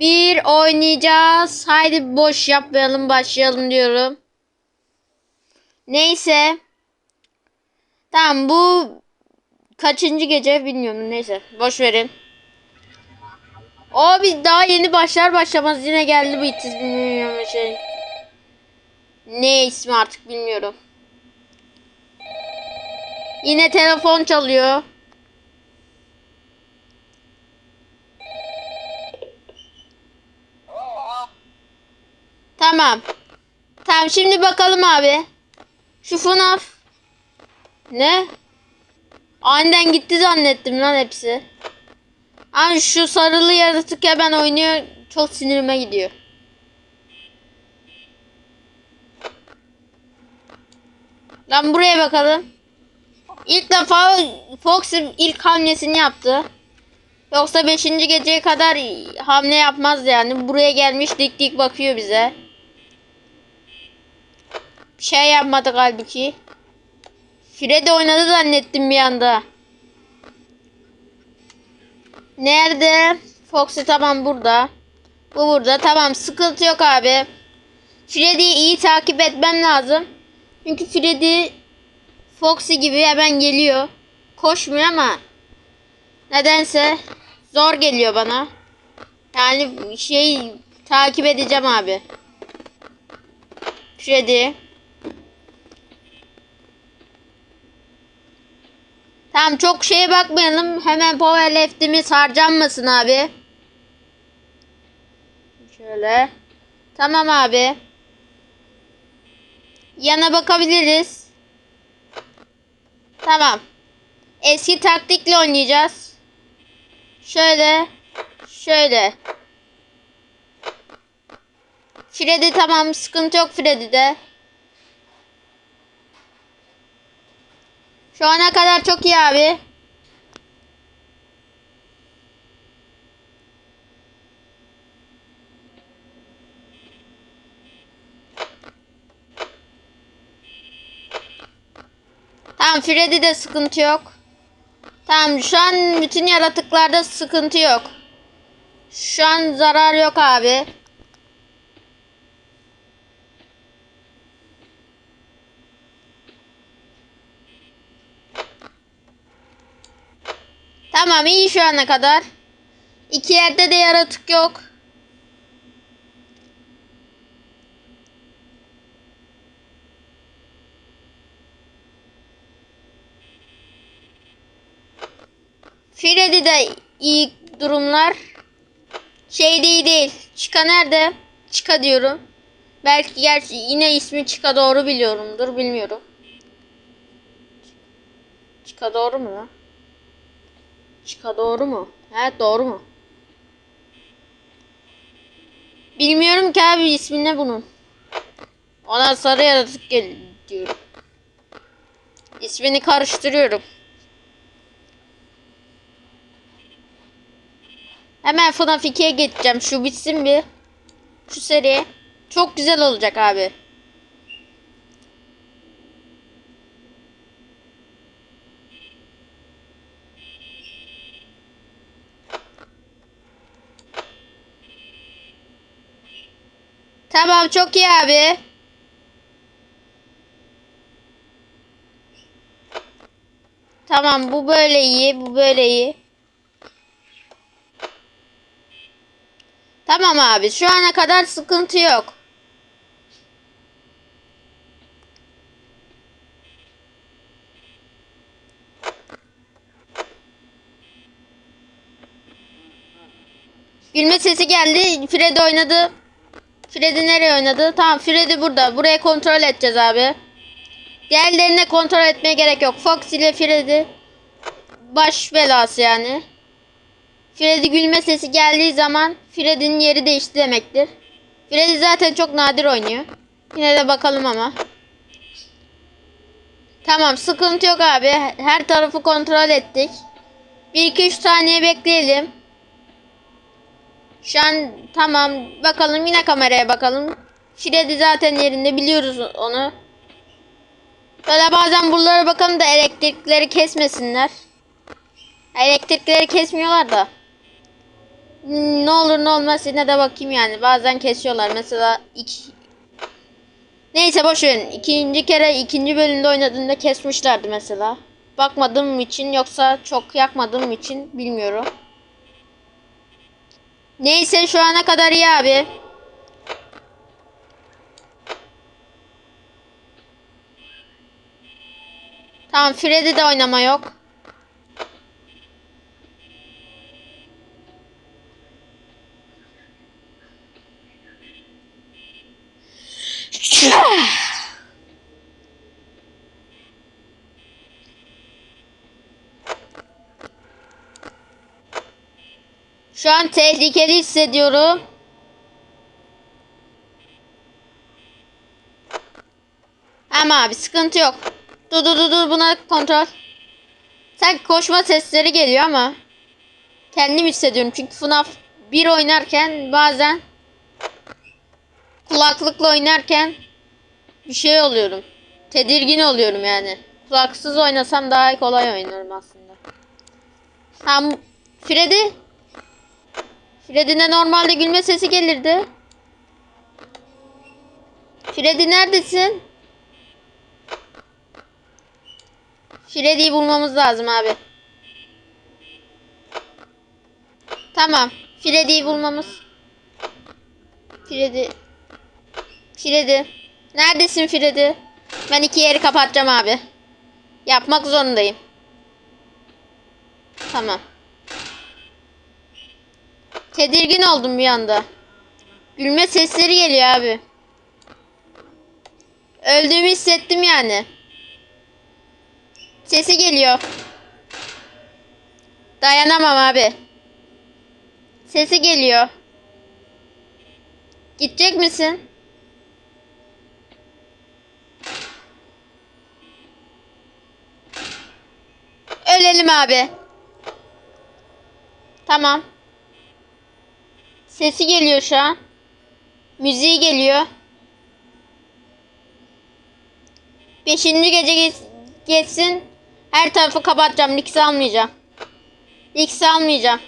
Bir oynayacağız. Haydi boş yapmayalım başlayalım diyorum. Neyse. Tamam bu kaçıncı gece bilmiyorum neyse boş verin. Abi daha yeni başlar başlamaz yine geldi bu itiz bilmiyorum şey. Ne ismi artık bilmiyorum. Yine telefon çalıyor. Tamam. Tamam şimdi bakalım abi. Şu FNAF. Ne? Aniden gitti zannettim lan hepsi. Ama şu sarılı yaratık ya ben oynuyor. Çok sinirime gidiyor. Lan buraya bakalım. İlk defa Fox ilk hamlesini yaptı. Yoksa 5. geceye kadar hamle yapmaz yani. Buraya gelmiş dik dik bakıyor bize. Bir şey yapmadı halbuki. Freddy oynadı zannettim bir anda. Nerede? Foxy tamam burada. Bu burada. Tamam sıkıntı yok abi. Freddy'yi iyi takip etmem lazım. Çünkü Freddy Foxy gibi hemen geliyor. Koşmuyor ama nedense zor geliyor bana. Yani şey takip edeceğim abi. Freddy. Tamam çok şeye bakmayalım. Hemen power left'imiz harcanmasın abi. Şöyle. Tamam abi. Yana bakabiliriz. Tamam. Eski taktikle oynayacağız. Şöyle. Şöyle. Freddy tamam. Sıkıntı yok Freddy'de. Şu ana kadar çok iyi abi. Tamam Freddy'de sıkıntı yok. Tamam şu an bütün yaratıklarda sıkıntı yok. Şu an zarar yok abi. Tamam iyi şu ana kadar. İki yerde de yaratık yok. Freddy de iyi durumlar. Şey değil değil. Chica nerede? Chica diyorum. Belki gerçi yine ismi Chica doğru biliyorumdur. Bilmiyorum. Chica doğru mu lan? Chica doğru mu? Evet doğru mu? Bilmiyorum ki abi ismi ne bunun. Ona sarı yaratık gel diyorum. İsmini karıştırıyorum. Hemen FNAF 2'ye geçeceğim. Şu bitsin bir. Şu seri. Çok güzel olacak abi. Tamam çok iyi abi. Tamam bu böyle iyi. Bu böyle iyi. Tamam abi şu ana kadar sıkıntı yok. Gülme sesi geldi. Freddy oynadı. Freddy nereye oynadı? Tamam Freddy burada. Buraya kontrol edeceğiz abi. Diğerlerine kontrol etmeye gerek yok. Fox ile Freddy baş belası yani. Freddy gülme sesi geldiği zaman Freddy'nin yeri değişti demektir. Freddy zaten çok nadir oynuyor. Yine de bakalım ama. Tamam sıkıntı yok abi. Her tarafı kontrol ettik. 1-2-3 saniye bekleyelim. Şu an tamam bakalım yine kameraya bakalım. Freddy zaten yerinde biliyoruz onu. Böyle bazen buralara bakalım da elektrikleri kesmesinler. Elektrikleri kesmiyorlar da. Ne olur ne olmaz yine de bakayım yani. Bazen kesiyorlar. Mesela iki... Neyse boş. İkinci kere ikinci bölümde oynadığımda kesmişlerdi mesela. Bakmadığım için yoksa çok yakmadığım için bilmiyorum. Neyse şu ana kadar iyi abi. Tamam Freddy de oynama yok. Şu an tehlikeli hissediyorum. Ama abi sıkıntı yok. Dur dur dur dur buna kontrol. Sanki koşma sesleri geliyor ama kendim hissediyorum çünkü FNAF 1 oynarken bazen kulaklıkla oynarken bir şey oluyorum. Tedirgin oluyorum yani. Kulaksız oynasam daha kolay oynarım aslında. Tam Freddy Freddy'ne normalde gülme sesi gelirdi. Freddy neredesin? Freddy'yi bulmamız lazım abi. Tamam. Freddy'yi bulmamız. Freddy. Freddy. Neredesin Freddy? Ben iki yeri kapatacağım abi. Yapmak zorundayım. Tamam. Tedirgin oldum bir anda. Gülme sesleri geliyor abi. Öldüğümü hissettim yani. Sesi geliyor. Dayanamam abi. Sesi geliyor. Gidecek misin? Ölelim abi. Tamam. Sesi geliyor şu an. Müziği geliyor. Beşinci gece geç- geçsin. Her tarafı kapatacağım. Lix'i almayacağım. Lix'i almayacağım.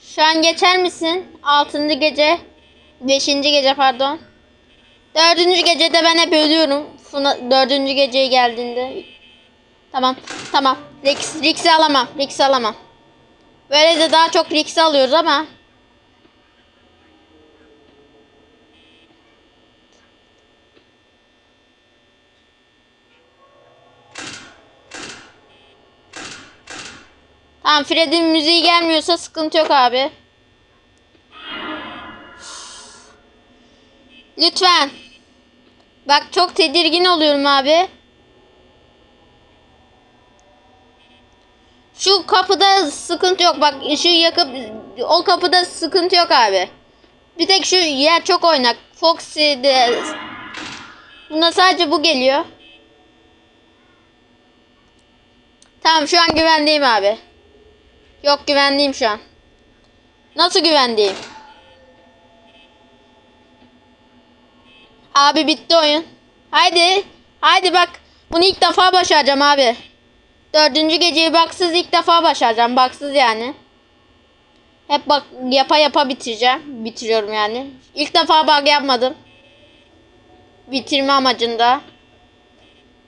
Şu an geçer misin? Altıncı gece. Beşinci gece pardon. Dördüncü gecede ben hep ölüyorum. Funa, dördüncü geceye geldiğinde. Tamam. Tamam. Lix'i alamam. Lix'i alamam. Böyle de daha çok Lix'i alıyoruz ama. Tamam Fred'in müziği gelmiyorsa sıkıntı yok abi. Lütfen. Bak çok tedirgin oluyorum abi. Şu kapıda sıkıntı yok. Bak ışığı yakıp o kapıda sıkıntı yok abi. Bir tek şu yer çok oynak. Foxy'de Buna sadece bu geliyor. Tamam şu an güvendeyim abi. Yok güvendeyim şu an. Nasıl güvendeyim? Abi bitti oyun. Haydi. Haydi bak. Bunu ilk defa başaracağım abi. Dördüncü geceyi baksız ilk defa başaracağım. Baksız yani. Hep bak yapa yapa bitireceğim. Bitiriyorum yani. İlk defa bug yapmadım. Bitirme amacında.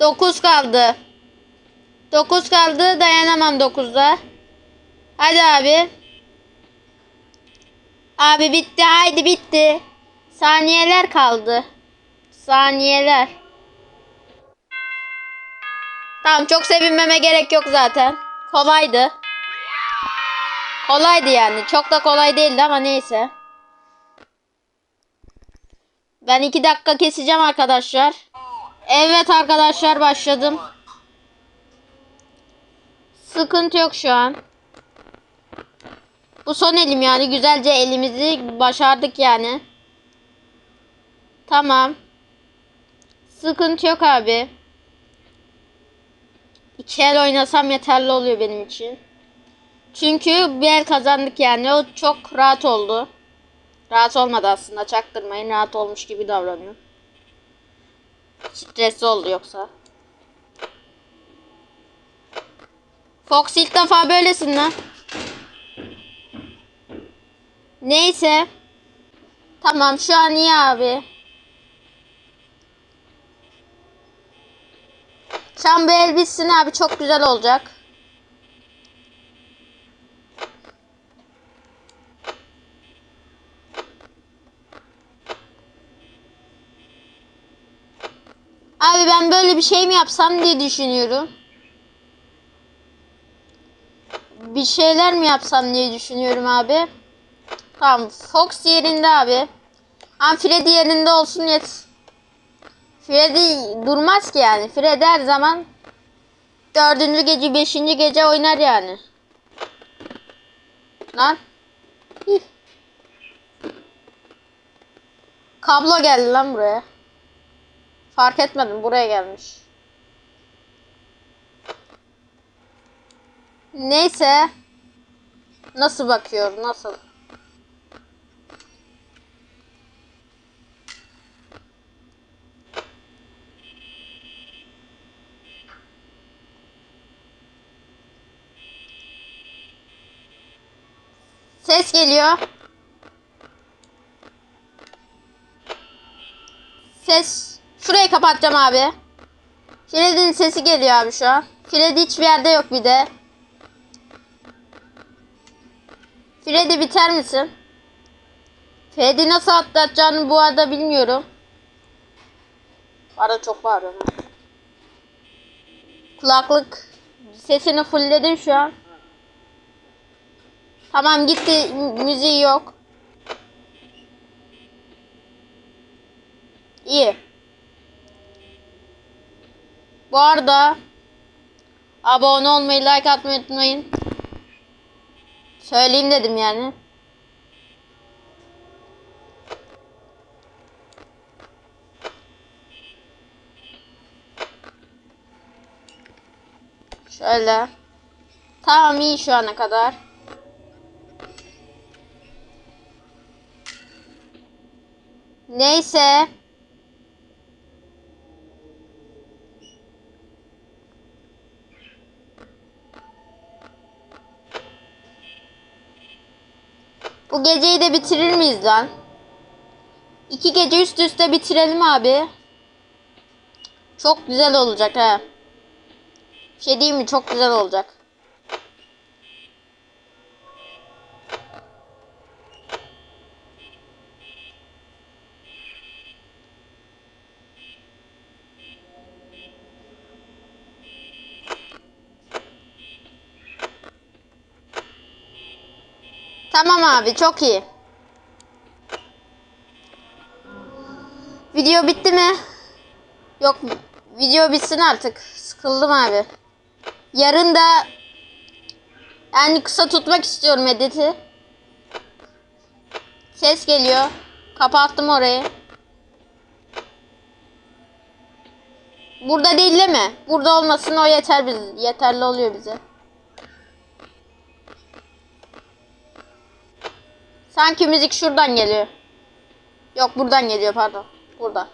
9 kaldı. 9 kaldı. Dayanamam 9'da. Hadi abi. Abi bitti. Haydi bitti. Saniyeler kaldı. Saniyeler. Tamam çok sevinmeme gerek yok zaten. Kolaydı. Kolaydı yani. Çok da kolay değildi ama neyse. Ben iki dakika keseceğim arkadaşlar. Evet arkadaşlar başladım. Sıkıntı yok şu an. Bu son elim yani. Güzelce elimizi başardık yani. Tamam. Sıkıntı yok abi. İki el oynasam yeterli oluyor benim için. Çünkü bir el kazandık yani. O çok rahat oldu. Rahat olmadı aslında. Çaktırmayın. Rahat olmuş gibi davranıyor. Stresli oldu yoksa. Fox ilk defa böylesin lan. Neyse. Tamam şu an iyi abi. Şu an bu el bitsin abi çok güzel olacak. Abi ben böyle bir şey mi yapsam diye düşünüyorum. Bir şeyler mi yapsam diye düşünüyorum abi. Tamam Fox yerinde abi. Ama Freddy yerinde olsun yet. Freddy durmaz ki yani. Freddy her zaman dördüncü gece, beşinci gece oynar yani. Lan. Hih. Kablo geldi lan buraya. Fark etmedim buraya gelmiş. Neyse. Nasıl bakıyor? Nasıl? Ses geliyor. Ses. Şurayı kapatacağım abi. Freddy'nin sesi geliyor abi şu an. Freddy hiçbir yerde yok bir de. Freddy biter misin? Freddy nasıl atlatacağını bu arada bilmiyorum. Arada çok bağırıyorum. Kulaklık sesini fullledim şu an. Tamam gitti. Müziği yok. İyi. Bu arada abone olmayı, like atmayı unutmayın. Söyleyeyim dedim yani. Şöyle. Tamam iyi şu ana kadar. Neyse. Bu geceyi de bitirir miyiz lan? İki gece üst üste bitirelim abi. Çok güzel olacak ha. Şey diyeyim mi? Çok güzel olacak. Tamam abi çok iyi. Video bitti mi? Yok video bitsin artık. Sıkıldım abi. Yarın da yani kısa tutmak istiyorum editi. Ses geliyor. Kapattım orayı. Burada değil değil mi? Burada olmasın o yeter biz yeterli oluyor bize. Sanki müzik şuradan geliyor. Yok buradan geliyor pardon. Burada.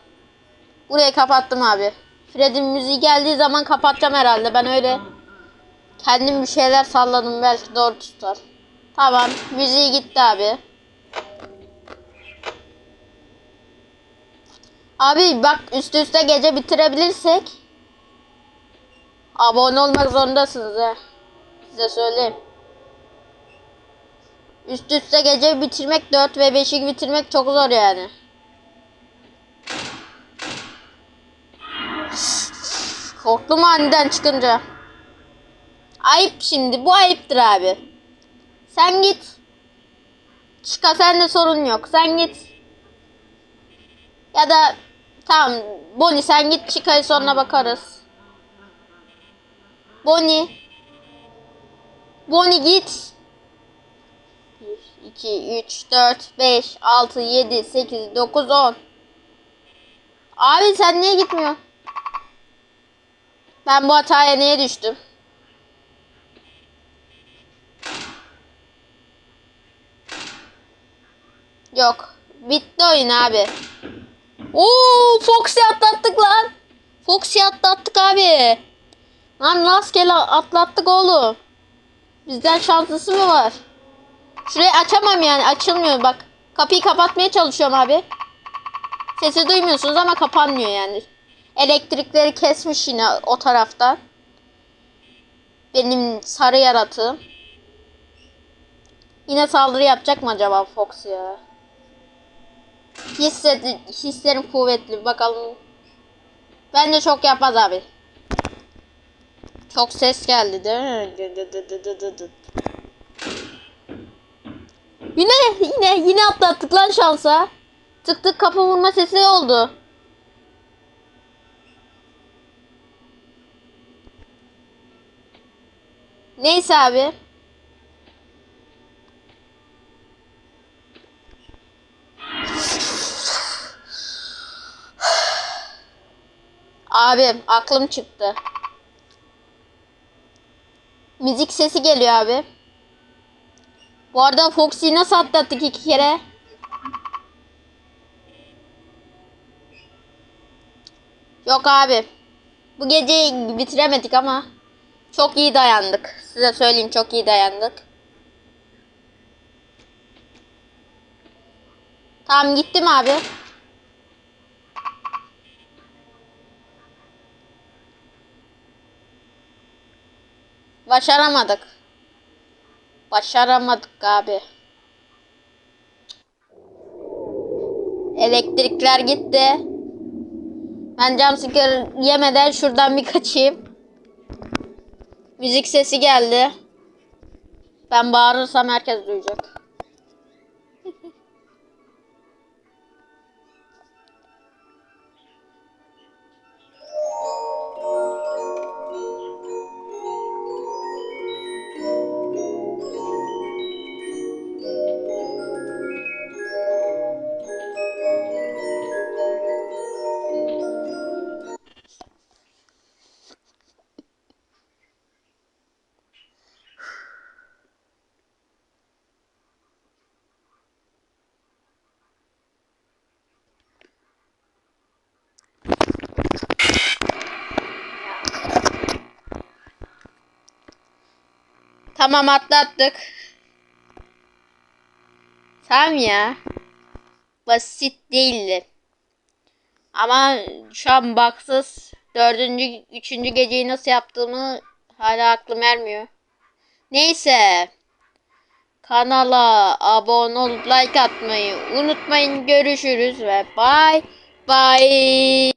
Burayı kapattım abi. Fred'in müziği geldiği zaman kapatacağım herhalde. Ben öyle kendim bir şeyler salladım belki doğru tutar. Tamam müziği gitti abi. Abi bak üst üste gece bitirebilirsek abone olmak zorundasınız he. Size söyleyeyim. Üst üste gece bitirmek 4 ve 5'i bitirmek çok zor yani. Korktum aniden çıkınca. Ayıp şimdi. Bu ayıptır abi. Sen git. Çıka sende sorun yok. Sen git. Ya da tamam Bonnie sen git çıkayı sonra bakarız. Bonnie. Bonnie git. 1, 2, 3, 4, 5, 6, 7, 8, 9, 10. Abi sen niye gitmiyorsun? Ben bu hataya niye düştüm? Yok. Bitti oyun abi. Oo, Foxy atlattık lan. Foxy atlattık abi. Lan rastgele atlattık oğlum. Bizden şanslısı mı var? Şurayı açamam yani açılmıyor bak. Kapıyı kapatmaya çalışıyorum abi. Sesi duymuyorsunuz ama kapanmıyor yani. Elektrikleri kesmiş yine o taraftan. Benim sarı yaratığım. Yine saldırı yapacak mı acaba Fox ya? Hisset, hislerim kuvvetli. Bakalım. Bence çok yapmaz abi. Çok ses geldi değil mi? Yine yine yine atlattık lan şansa. Tık tık kapı vurma sesi oldu. Neyse abi. Abi aklım çıktı. Müzik sesi geliyor abi. Bu arada Foxy'yi nasıl atlattık iki kere? Yok abi. Bu gece bitiremedik ama çok iyi dayandık. Size söyleyeyim çok iyi dayandık. Tamam gittim abi. Başaramadık. Başaramadık abi. Elektrikler gitti. Ben jumpscare yemeden şuradan bir kaçayım. Müzik sesi geldi. Ben bağırırsam herkes duyacak. Tamam atlattık. Tamam ya. Basit değildi. Ama şu an baksız dördüncü, üçüncü geceyi nasıl yaptığımı hala aklım ermiyor. Neyse. Kanala abone olup like atmayı unutmayın. Görüşürüz ve bye bye.